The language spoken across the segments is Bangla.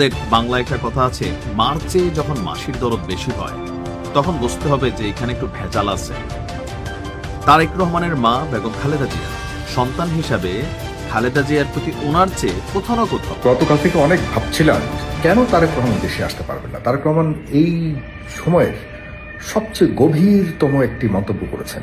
আমাদের বাংলা একটা কথা আছে, মার্চে যখন মাসির দরদ বেশি হয়, তখন বুঝতে হবে যে এখানে একটু ভেজাল আছে। তারেক রহমানের মা বেগম খালেদা জিয়া, সন্তান হিসাবে খালেদা জিয়ার প্রতি ওনার চেয়ে কোথাও না কোথাও গতকাল থেকে অনেক ভাবছিলাম কেন তারেক রহমান দেশে আসতে পারবেন না। তারেক রহমান এই সময়ের সবচেয়ে গভীরতম একটি মন্তব্য করেছেন।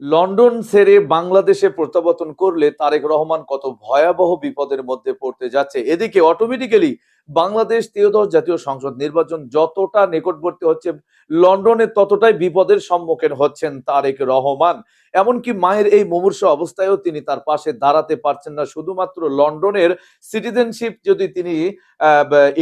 লন্ডন ছেড়ে বাংলাদেশে প্রত্যাবর্তন করলে তারেক রহমান কত ভয়াবহ বিপদের মধ্যে পড়তে যাচ্ছে। এদিকে অটোমেটিক্যালি বাংলাদেশ ত্রিয়দশ জাতীয় সংসদ নির্বাচন যতটা নিকটবর্তী হচ্ছে, লন্ডনে ততটাই বিপদের সম্মুখীন হচ্ছেন তারেক রহমান। এমনকি মায়ের এই মুমূর্ষ অবস্থায়ও তিনি তার পাশে দাঁড়াতে পারছেন না। শুধুমাত্র লন্ডনের সিটিজেনশিপ যদি তিনি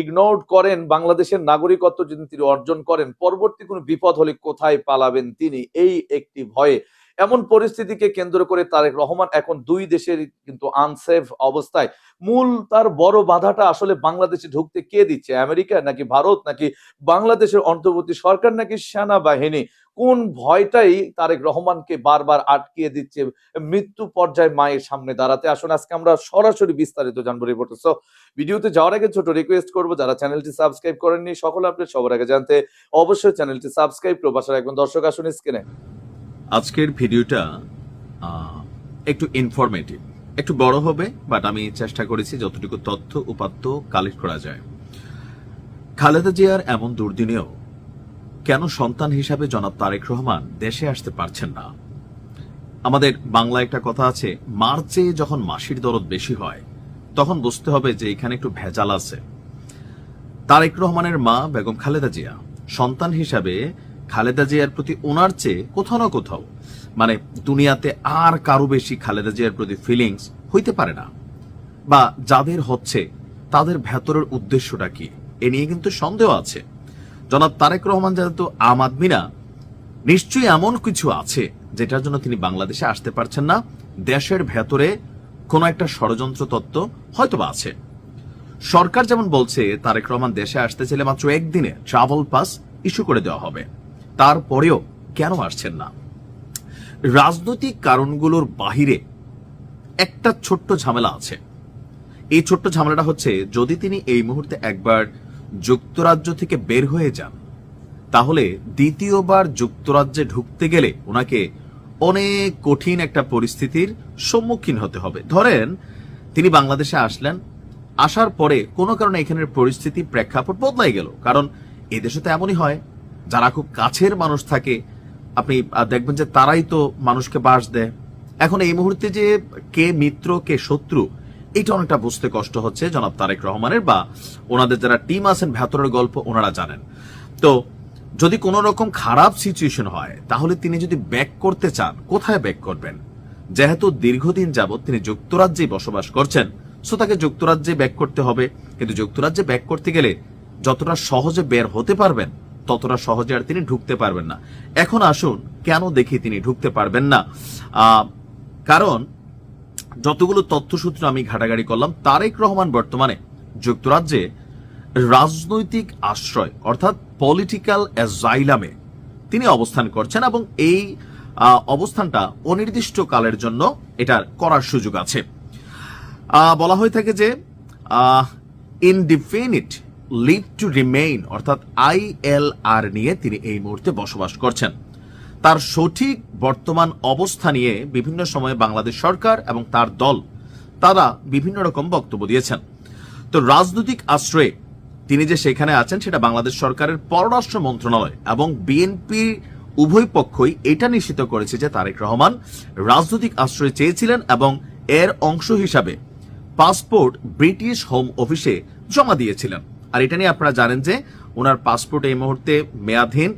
ইগনোর করেন, বাংলাদেশের নাগরিকত্ব যদি তিনি অর্জন করেন, পরবর্তী কোনো বিপদ হলে কোথায় পালাবেন তিনি? এই একটি ভয়ে এমন পরিস্থিতিকে কেন্দ্র করে তারেক রহমান এখন দুই দেশের কিন্তু আনসেফ অবস্থায়। মূল তার বড় বাধাটা আসলে বাংলাদেশে ঢুকতে কে দিচ্ছে? আমেরিকা নাকি ভারত নাকি বাংলাদেশের অন্তর্বর্তী সরকার নাকি সেনাবাহিনী? কোন ভয়টাই তারেক রহমানকে বারবার আটকিয়ে দিচ্ছে? মৃত্যু পর্যায়ে মায়ের সামনে দাঁড়াতে আসুন। আজকে আমরা সরাসরি বিস্তারিত জানব রিপোর্ট সো ভিডিওতে যাওয়ার আগে ছোট রিকোয়েস্ট করব, যারা চ্যানেলটি সাবস্ক্রাইব করেননি, সকল আপডেট সবার আগে জানতে অবশ্যই চ্যানেলটি সাবস্ক্রাইব প্রবাসের একজন দর্শক আসুন স্ক্রিনে আজকের ভিডিওটা একটু ইনফরমেটিভ একটু বড় হবে বাট আমি চেষ্টা করেছি যতটুকু তথ্য উপাত্ত কালেক্ট করা যায়। খালেদা জিয়ার এমন দুর্দিনেও কেন সন্তান হিসাবে জনাব তারেক রহমান দেশে আসতে পারছেন না? আমাদের বাংলা একটা কথা আছে, মার্চে যখন মাসির দরদ বেশি হয়, তখন বুঝতে হবে যে এখানে একটু ভেজাল আছে। তারেক রহমানের মা বেগম খালেদা জিয়া সন্তান হিসাবে খালেদা জিয়ার প্রতি ওনার চেয়ে কোথাও না কোথাও মানে দুনিয়াতে আর কারও বেশি খালেদা জিয়ার প্রতি ফিলিংস হইতে পারে না। বা যাদের হচ্ছে, তাদের ভেতরের উদ্দেশ্যটা কি, এ নিয়ে কিন্তু সন্দেহ আছে। জনাব তারেক রহমান যেহেতু আম আদমি না, নিশ্চয়ই এমন কিছু আছে যেটার জন্য তিনি বাংলাদেশে আসতে পারছেন না। দেশের ভেতরে কোনো একটা ষড়যন্ত্র তত্ত্ব হয়তোবা আছে। সরকার যেমন বলছে, তারেক রহমান দেশে আসতে চাইলে মাত্র একদিনে ট্রাভেল পাস ইস্যু করে দেওয়া হবে। তারপরেও কেন আসছেন না? রাজনৈতিক কারণগুলোর বাহিরে একটা ছোট্ট ঝামেলা আছে। এই ছোট্ট ঝামেলাটা হচ্ছে, যদি তিনি এই মুহূর্তে একবার যুক্তরাজ্য থেকে বের হয়ে যান, তাহলে দ্বিতীয়বার যুক্তরাজ্যে ঢুকতে গেলে ওনাকে অনেক কঠিন একটা পরিস্থিতির সম্মুখীন হতে হবে। ধরেন, তিনি বাংলাদেশে আসলেন, আসার পরে কোনো কারণে এখানের পরিস্থিতি প্রেক্ষাপট বদলাই গেল। কারণ এদেশে তো এমনই হয় যারা খুব কাছের মানুষ থাকে, আপনি দেখবেন যে তারাই তো মানুষকে বাস দেয়। এখন এই মুহূর্তে যে কে মিত্র, কে শত্রু, এটা অনেকটা বুঝতে কষ্ট হচ্ছে জনাব তারেক রহমানের বা ওনাদের যারা টিম আছেন, ভেতরের গল্প ওনারা জানেন। তো যদি কোনো রকম খারাপ সিচুয়েশন হয়, তাহলে তিনি যদি ব্যাক করতে চান, কোথায় ব্যাক করবেন? যেহেতু দীর্ঘদিন যাবৎ তিনি যুক্তরাজ্যে বসবাস করছেন সো তাকে যুক্তরাজ্যে ব্যাক করতে হবে। কিন্তু যুক্তরাজ্যে ব্যাক করতে গেলে যতটা সহজে বের হতে পারবেন ততটা সহজে আর তিনি ঢুকতে পারবেন না। এখন আসুন, কেন দেখি তিনি ঢুকতে পারবেন না? কারণ যতগুলো তথ্যসূত্র আমি ঘাটাঘাটি করলাম, তারেক রহমান বর্তমানে যুক্তরাজ্যে রাজনৈতিক আশ্রয়, অর্থাৎ পলিটিক্যাল অ্যাজাইলামে তিনি অবস্থান করছেন এবং এই অবস্থানটা অনির্দিষ্ট কালের জন্য এটার করার সুযোগ আছে। বলা হয়ে থাকে যে ইনডিফিনিট লিভ টু রিমেইন অর্থাৎ আইএলআর নিয়ে তিনি এই মুহূর্তে বসবাস করছেন। তার সঠিক বর্তমান অবস্থা নিয়ে বিভিন্ন সময়ে বাংলাদেশ সরকার এবং তার দল, তারা বিভিন্ন রকম বক্তব্য দিয়েছেন। তো রাজনৈতিক আশ্রয়ে তিনি যে সেখানে আছেন, সেটা বাংলাদেশ সরকারের পররাষ্ট্র মন্ত্রণালয় এবং বিএনপি উভয় পক্ষই এটা নিশ্চিত করেছে যে তারেক রহমান রাজনৈতিক আশ্রয় চেয়েছিলেন এবং এর অংশ হিসাবে পাসপোর্ট ব্রিটিশ হোম অফিসে জমা দিয়েছিলেন। আর এটা নিয়ে আপনারা জানেন যে ওনার পাসপোর্ট এই মুহূর্তে মেয়াদহীন,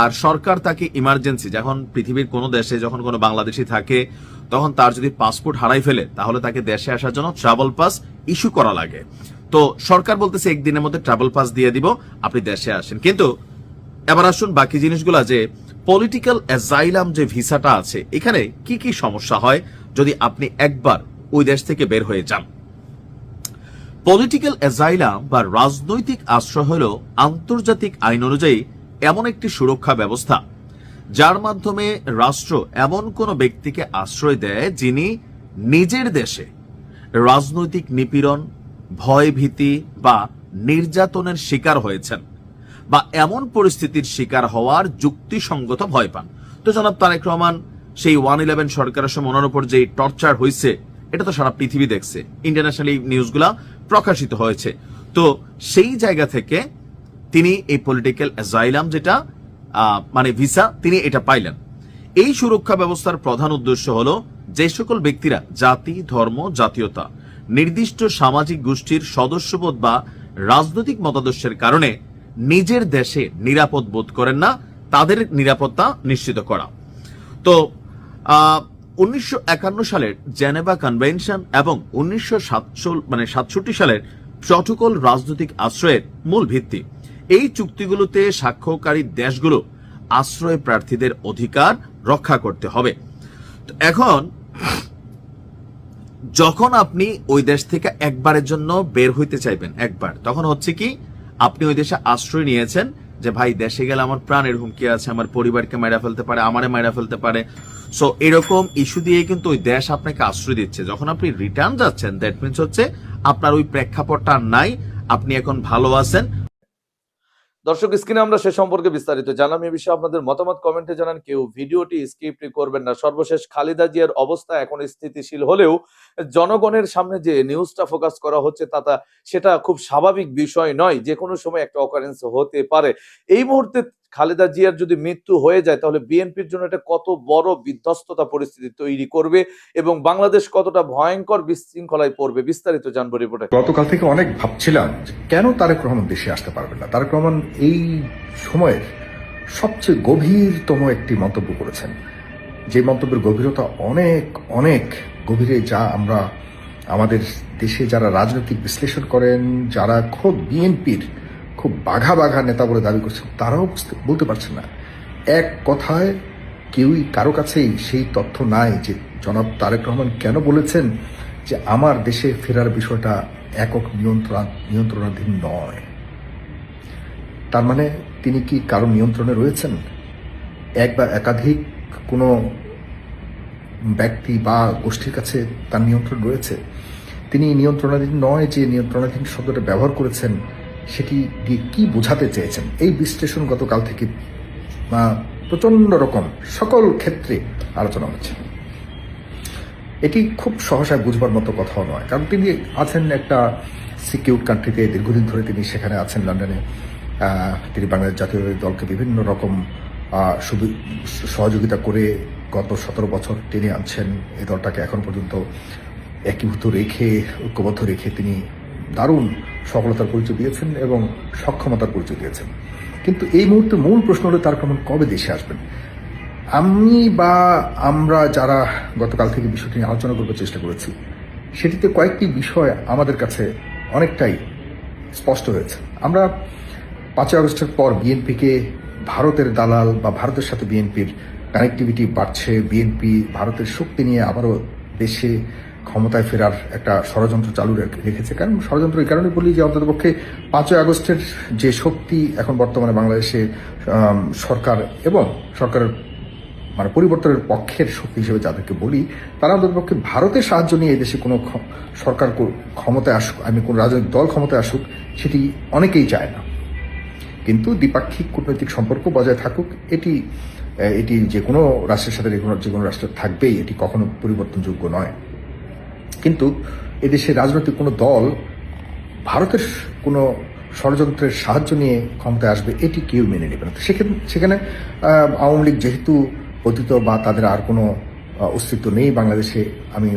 আর সরকার তাকে ইমার্জেন্সি যখন পৃথিবীর কোনো দেশে, যখন কোনো বাংলাদেশি থাকে, তখন তার যদি পাসপোর্ট হারাই ফেলে, তাহলে তাকে দেশে আসার জন্য ট্রাভেল পাস ইস্যু করা লাগে। তো সরকার বলতেছে, একদিনের মধ্যে ট্রাভেল পাস দিয়ে দিব, আপনি দেশে আসেন। কিন্তু এবার আসুন বাকি জিনিসগুলো যে পলিটিক্যাল অ্যাজাইলাম যে ভিসাটা আছে, এখানে কি কি সমস্যা হয়, যদি আপনি একবার ওই দেশ থেকে বের হয়ে যান? পলিটিক্যাল অ্যাজাইলাম বা রাজনৈতিক আশ্রয় হল আন্তর্জাতিক আইন অনুযায়ী এমন একটি সুরক্ষা ব্যবস্থা, যার মাধ্যমে রাষ্ট্র এমন কোন ব্যক্তিকে আশ্রয় দেয় যিনি নিজের দেশে রাজনৈতিক নিপীড়ন, ভয়ভীতি বা নির্যাতনের শিকার হয়েছেন বা এমন পরিস্থিতির শিকার হওয়ার যুক্তিসঙ্গত ভয় পান। তো জনাব তারেক রহমান, সেই ওয়ান ইলেভেন সরকারের সময় ওনার উপর যে টর্চার হয়েছে এটা তো সারা পৃথিবী দেখছে। ইন্টারন্যাশনাল নিউজগুলা প্রকাশিত হয়েছে। তো সেই জায়গা থেকে তিনি এই পলিটিক্যাল অ্যাজাইলাম যেটা মানে ভিসা তিনি এটা পাইলেন। এই সুরক্ষা ব্যবস্থার প্রধান উদ্দেশ্য হল যে সকল ব্যক্তিরা, জাতি, ধর্ম, জাতীয়তা, নির্দিষ্ট সামাজিক গোষ্ঠীর সদস্যবোধ বা রাজনৈতিক মতাদর্শের কারণে নিজের দেশে নিরাপদ বোধ করেন না, তাদের নিরাপত্তা নিশ্চিত করা। তো উনিশশো একান্ন সালের জেনেভা কনভেনশন এবং উনিশশো মানে সাতষট্টি সালের প্রটোকল রাজনৈতিক আশ্রয়ের মূল ভিত্তি। এই চুক্তিগুলোতে স্বাক্ষরকারী দেশগুলো আশ্রয় প্রার্থীদের অধিকার রক্ষা করতে হবে। এখন, যখন আপনি ওই দেশ থেকে একবারের জন্য বের হইতে চাইবেন, একবার, তখন হচ্ছে কি, আপনি ওই দেশে আশ্রয় নিয়েছেন যে, ভাই, দেশে গেলে আমার প্রাণের হুমকি আছে, আমার পরিবারকে মেরা ফেলতে পারে, আমারে মেরা ফেলতে পারে। সো এরকম ইস্যু দিয়ে কিন্তু ওই দেশ আপনাকে আশ্রয় দিচ্ছে। যখন আপনি রিটার্ন যাচ্ছেন দ্যাট মিনস হচ্ছে আপনার ওই প্রেক্ষাপটটা নাই, আপনি এখন ভালো আছেন। দর্শক স্ক্রিনে আমরা সে সম্পর্কে বিস্তারিত জানলাম। এই বিষয়ে আপনাদের মতামত কমেন্টে জানান কেউ। ভিডিওটি স্কিপ করবেন না। সর্বশেষ খালিদা জিয়ার অবস্থা এখন স্থিতিশীল হলেও জনগণের সামনে যে নিউজটা ফোকাস করা হচ্ছে তা সেটা খুব স্বাভাবিক বিষয় নয়। যে কোনো সময় একটা অকারেন্স হতে পারে। এই মুহূর্তে খালেদা জিয়ার যদি মৃত্যু হয়ে যায়, তাহলে বিএনপির জন্য এটা কত বড় বিধ্বস্ততা পরিস্থিতি তৈরি করবে এবং বাংলাদেশ কতটা ভয়ঙ্কর বিশৃঙ্খলায় পড়বে বিস্তারিত জানব রিপোর্টে। গতকাল থেকে অনেক ভাবছিলাম কেন তারেক রহমান দেশে আসতে পারবেন না? তারেক রহমান এই সময়ের সবচেয়ে গভীরতম একটি মন্তব্য করেছেন। যে মন্তব্যের গভীরতা অনেক অনেক গভীরে যা আমরা আমাদের দেশে যারা রাজনৈতিক বিশ্লেষণ করেন, যারা খোদ বিএনপির খুব বাঘা বাঘা নেতা বলে দাবি করছেন তারাও বুঝতে- বলতে পারছেন না। এক কথায়, কেউই কারও কাছেই সেই তথ্য নাই যে জনাব তারেক রহমান কেন বলেছেন যে আমার দেশে ফেরার বিষয়টা একক নিয়ন্ত্রণ, নিয়ন্ত্রণাধীন নয়। তার মানে তিনি কি কারও নিয়ন্ত্রণে রয়েছেন? এক বা একাধিক কোনো ব্যক্তি বা গোষ্ঠীর কাছে তার নিয়ন্ত্রণ রয়েছে। তিনি নিয়ন্ত্রণাধীন নয় যে নিয়ন্ত্রণাধীন শব্দটা ব্যবহার করেছেন। সেটি দিয়ে কি বোঝাতে চেয়েছেন? এই বিশ্লেষণ গতকাল থেকে প্রচণ্ড রকম সকল ক্ষেত্রে আলোচনা হচ্ছে। এটি খুব সহসায় বুঝবার মতো কথাও নয়, কারণ তিনি আছেন একটা সিকিউর কান্ট্রিতে, দীর্ঘদিন ধরে তিনি সেখানে আছেন লন্ডনে। তিনি বাংলাদেশ জাতীয় দলকে বিভিন্ন রকম সহযোগিতা করে গত সতেরো বছর টেনে আনছেন। এই দলটাকে এখন পর্যন্ত একীভূত রেখে, ঐক্যবদ্ধ রেখে তিনি দারুণ সফলতার পরিচয় দিয়েছেন এবং সক্ষমতার পরিচয় দিয়েছেন। কিন্তু এই মুহূর্তে মূল প্রশ্ন হলো, তার কেমন কবে দেশে আসবেন? আমি বা আমরা যারা গতকাল থেকে বিষয়টি নিয়ে আলোচনা করবার চেষ্টা করেছি, সেটিতে কয়েকটি বিষয় আমাদের কাছে অনেকটাই স্পষ্ট হয়েছে। আমরা পাঁচই আগস্টের পর বিএনপিকে ভারতের দালাল বা ভারতের সাথে বিএনপির কানেক্টিভিটি বাড়ছে, বিএনপি ভারতের শক্তি নিয়ে আবারও দেশে ক্ষমতায় ফেরার একটা ষড়যন্ত্র চালু রেখে- রেখেছে। কারণ ষড়যন্ত্র এই কারণে বলি যে অন্ততপক্ষে পাঁচই আগস্টের যে শক্তি এখন বর্তমানে বাংলাদেশে সরকার এবং সরকারের মানে পরিবর্তনের পক্ষের শক্তি হিসেবে যাদেরকে বলি, তারা অন্ততপক্ষে ভারতের সাহায্য নিয়ে এদেশে কোনো খ- সরকার ক্ষমতায় আসুক আমি কোন রাজনৈতিক দল ক্ষমতায় আসুক, সেটি অনেকেই চায় না। কিন্তু দ্বিপাক্ষিক কূটনৈতিক সম্পর্ক বজায় থাকুক, এটি এটি যে কোনো রাষ্ট্রের সাথে যে কোনো যে কোনো রাষ্ট্র থাকবেই, এটি কখনো পরিবর্তনযোগ্য নয়। কিন্তু এদেশে রাজনৈতিক কোনো দল ভারতের কোনো ষড়যন্ত্রের সাহায্য নিয়ে ক্ষমতায় আসবে, এটি কেউ মেনে নেবে না। সেখানে সেখানে আওয়ামী লীগ যেহেতু অতীত বা তাদের আর কোনো অস্তিত্ব নেই বাংলাদেশে, আমি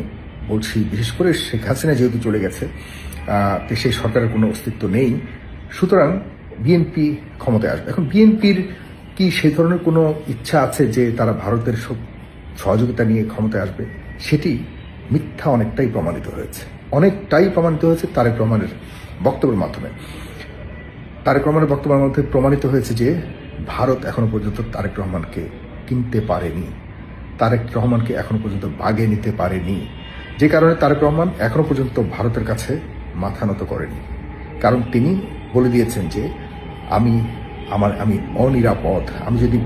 বলছি বিশেষ করে শেখ হাসিনা যেহেতু চলে গেছে সেই সরকারের কোনো অস্তিত্ব নেই, সুতরাং বিএনপি ক্ষমতায় আসবে। এখন বিএনপির কি সেই ধরনের কোনো ইচ্ছা আছে যে তারা ভারতের সহযোগিতা নিয়ে ক্ষমতায় আসবে, সেটি মিথ্যা অনেকটাই প্রমাণিত হয়েছে। অনেকটাই প্রমাণিত হয়েছে তারেক রহমানের বক্তব্যের মাধ্যমে। তারেক রহমানের বক্তব্যের মধ্যে প্রমাণিত হয়েছে যে, ভারত এখনও পর্যন্ত তারেক রহমানকে কিনতে পারেনি। তারেক রহমানকে এখনও পর্যন্ত বাগে নিতে পারেনি। যে কারণে তারেক রহমান এখনও পর্যন্ত ভারতের কাছে মাথা নত করেনি। কারণ তিনি বলে দিয়েছেন যে, আমি আমার, আমি অনিরাপদ। আমি যদি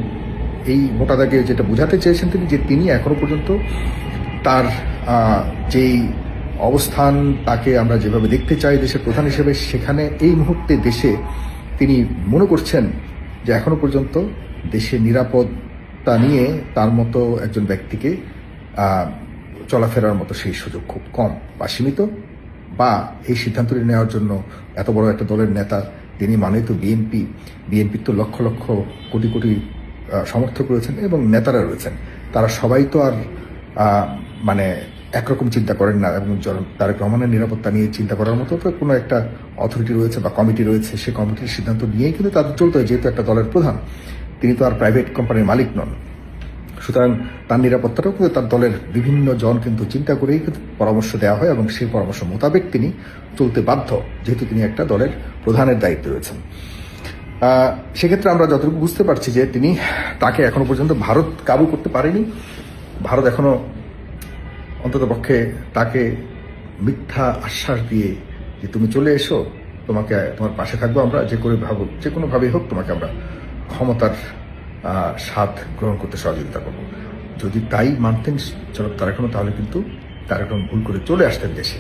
এই মোটা দাগে যেটা বোঝাতে চেয়েছেন তিনি যে, তিনি এখনও পর্যন্ত তার যেই অবস্থান তাকে আমরা যেভাবে দেখতে চাই দেশের প্রধান হিসেবে, সেখানে এই মুহূর্তে দেশে তিনি মনে করছেন যে এখনও পর্যন্ত দেশের নিরাপত্তা নিয়ে তার মতো একজন ব্যক্তিকে চলাফেরার মতো সেই সুযোগ খুব কম বা সীমিত বা এই সিদ্ধান্তটি নেওয়ার জন্য এত বড় একটা দলের নেতা তিনি মানে তো বিএনপি বিএনপির তো লক্ষ লক্ষ কোটি কোটি সমর্থক রয়েছেন এবং নেতারা রয়েছেন। তারা সবাই তো আর মানে একরকম চিন্তা করেন না এবং তারেক রহমানের নিরাপত্তা নিয়ে চিন্তা করার মতো তো কোনো একটা অথরিটি রয়েছে বা কমিটি রয়েছে, সে কমিটির সিদ্ধান্ত নিয়েই কিন্তু তাদের চলতে হয়, যেহেতু একটা দলের প্রধান। তিনি তো আর প্রাইভেট কোম্পানির মালিক নন। সুতরাং তার নিরাপত্তাটাও কিন্তু তার দলের বিভিন্ন জন কিন্তু চিন্তা করেই কিন্তু পরামর্শ দেওয়া হয় এবং সেই পরামর্শ মোতাবেক তিনি চলতে বাধ্য, যেহেতু তিনি একটা দলের প্রধানের দায়িত্বে রয়েছেন। সেক্ষেত্রে আমরা যতটুকু বুঝতে পারছি যে তিনি তাকে এখনও পর্যন্ত ভারত কাবু করতে পারেনি। ভারত এখনও অন্তত পক্ষে তাকে মিথ্যা আশ্বাস দিয়ে যে তুমি চলে এসো, তোমাকে, তোমার পাশে থাকব আমরা, যে করে ভাবুক, যে কোনোভাবেই হোক তোমাকে আমরা ক্ষমতার স্বাদ গ্রহণ করতে সহযোগিতা করব। যদি তাই মানতেন জনাব তারেক রহমান তাহলে কিন্তু তারেক রহমান ভুল করে চলে আসতেন দেশে।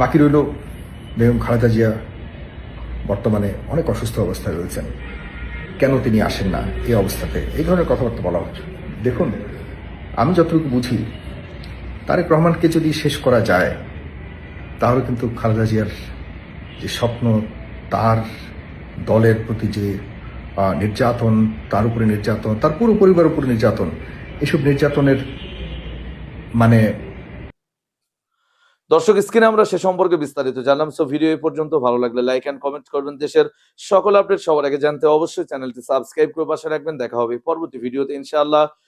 বাকি রইল বেগম খালেদা জিয়া, বর্তমানে অনেক অসুস্থ অবস্থায় রয়েছেন। কেন তিনি আসেন না? এই অবস্থাতে এই ধরনের কথাবার্তা বলা হচ্ছে। দেখুন আমি যতটুকু বুঝি, তারেক রহমানকে যদি শেষ করা যায়, তাহলে কিন্তু খালেদা জিয়ার যে স্বপ্ন, তার দলের প্রতি যে নির্যাতন, তার উপরে নির্যাতন, তার পুরো পরিবারের উপরে নির্যাতন, এসব নির্যাতনের মানে দর্শক, স্ক্রিনে আমরা সে সম্পর্কে বিস্তারিত জানলাম। সো ভিডিও এই পর্যন্ত। ভালো লাগলে লাইক এন্ড কমেন্ট করবেন দেশের সকল আপডেট সবার আগে জানতে অবশ্যই চ্যানেলটি সাবস্ক্রাইব করে পাশে রাখবেন। দেখা হবে পরবর্তী ভিডিওতে ইনশাআল্লাহ।